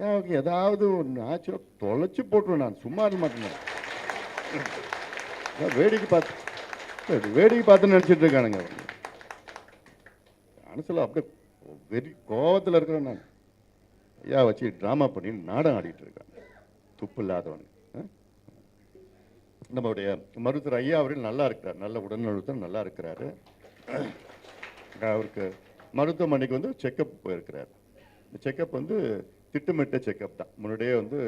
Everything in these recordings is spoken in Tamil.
ஐயாவுக்கு ஏதாவது ஒன்று ஆச்சோ தொலைச்சி போட்டுருவேன் நான். சும்மா இருக்க மாட்டேன். வேடிக்கை பார்த்து வேடிக்கை பார்த்து நினச்சிட்டு இருக்கானுங்க மனசில் அப்படியே வெறி கோவத்தில் இருக்கிறேன் நான். ஐயா வச்சு ட்ராமா பண்ணி நாடகம் ஆடிட்டு இருக்காங்க. துப்பு இல்லாதவன். நம்மளுடைய மருத்துவர் ஐயா அவர்கள் நல்லா இருக்கிறார். நல்ல உடல்நலத்தில் நல்லா இருக்கிறாரு. அவருக்கு மருத்துவமனைக்கு வந்து செக்கப் போயிருக்கிறார். இந்த செக்கப் வந்து திட்டமிட்ட செக்கப் தான். முன்னாடியே வந்து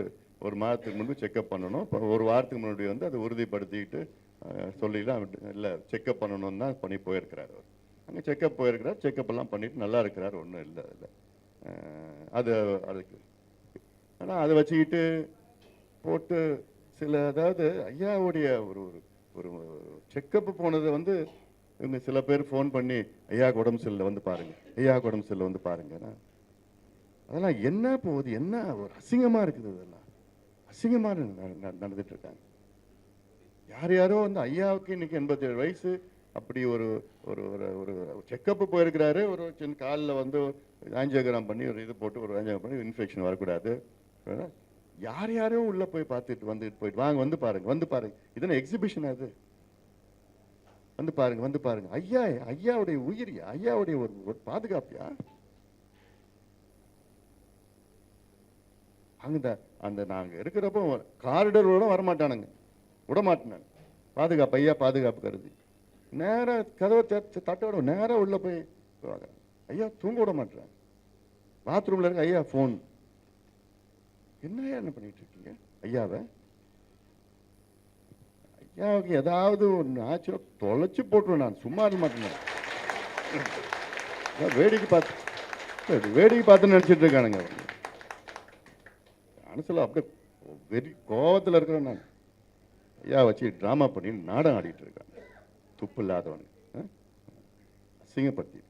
ஒரு மாதத்துக்கு முன்பு செக்கப் பண்ணணும். இப்போ ஒரு வாரத்துக்கு முன்னாடி வந்து அதை உறுதிப்படுத்திக்கிட்டு சொல்லிலாம் இல்லை செக்கப் பண்ணணும்னு தான் பண்ணி போயிருக்கிறார் அவர். அங்கே செக்கப் போயிருக்கிறார். செக்கப் எல்லாம் பண்ணிட்டு நல்லா இருக்கிறார். ஒன்றும் இல்லை அதில். அது அதுக்கு. ஆனால் அதை வச்சுக்கிட்டு போட்டு சில அதாவது ஐயாவுடைய ஒரு ஒரு ஒரு செக்கப் போனதை வந்து இவங்க சில பேர் ஃபோன் பண்ணி ஐயா உடம்பு சரியில்லை வந்து பாருங்க. ஐயா உடம்பு சரியில்லை வந்து பாருங்கன்னா அதெல்லாம் என்ன போகுது? என்ன ஒரு அசிங்கமாக இருக்குது இதெல்லாம்? அசிங்கமாக நடந்துட்டு இருக்காங்க யார் யாரோ வந்து ஐயாவுக்கு இன்னைக்கு எண்பத்தேழு வயசு அப்படி ஒரு ஒரு ஒரு ஒரு போயிருக்கிறாரு. ஒரு சின்ன காலில் வந்து ஆஞ்சியோகிராம் பண்ணி ஒரு இது போட்டு ஒரு ஆஞ்சியோகிராம் பண்ணி இன்ஃபெக்ஷன் வரக்கூடாது. யார் யாரோ உள்ளே போய் பார்த்துட்டு வந்துட்டு போயிட்டு வாங்க வந்து பாருங்க வந்து பாருங்க. இதென்ன எக்ஸிபிஷன் அது வந்து பாருங்க வந்து பாருங்க. ஐயா ஐயாவுடைய உயிரியா? ஐயாவுடைய ஒரு பாதுகாப்பியா? அங்கே அந்த நாங்கள் இருக்கிறப்போ காரிடரோட வரமாட்டானுங்க. விட பாதுகாப்பு ஐயா பாதுகாப்பு கருதி. நேராக கதவை தட்டு- தட்டோட நேராக உள்ளே போய் ஐயா தூங்க விட மாட்டேன் பாத்ரூமில் இருக்க ஐயா ஃபோன் என்ன என்ன பண்ணிகிட்டு இருக்கீங்க? ஐயாவை? ஐயாவுக்கு ஏதாவது ஒன்று ஆச்சுன்னா தொலைச்சி போட்டுருவேன் நான். சும்மா இருக்க மாட்டேன் வேடிக்கை பார்த்து வேடிக்கை பார்த்து நினச்சிட்டு இருக்கானுங்க மனசில் அப்படியே வெறி கோவத்தில் இருக்கிறேன் நான். ஐயா வச்சு ட்ராமா பண்ணி நாடகம் ஆடிட்டு இருக்காங்க துப்பு இல்லாதவனுக்கு ஆ? அசிங்கப்படுத்தி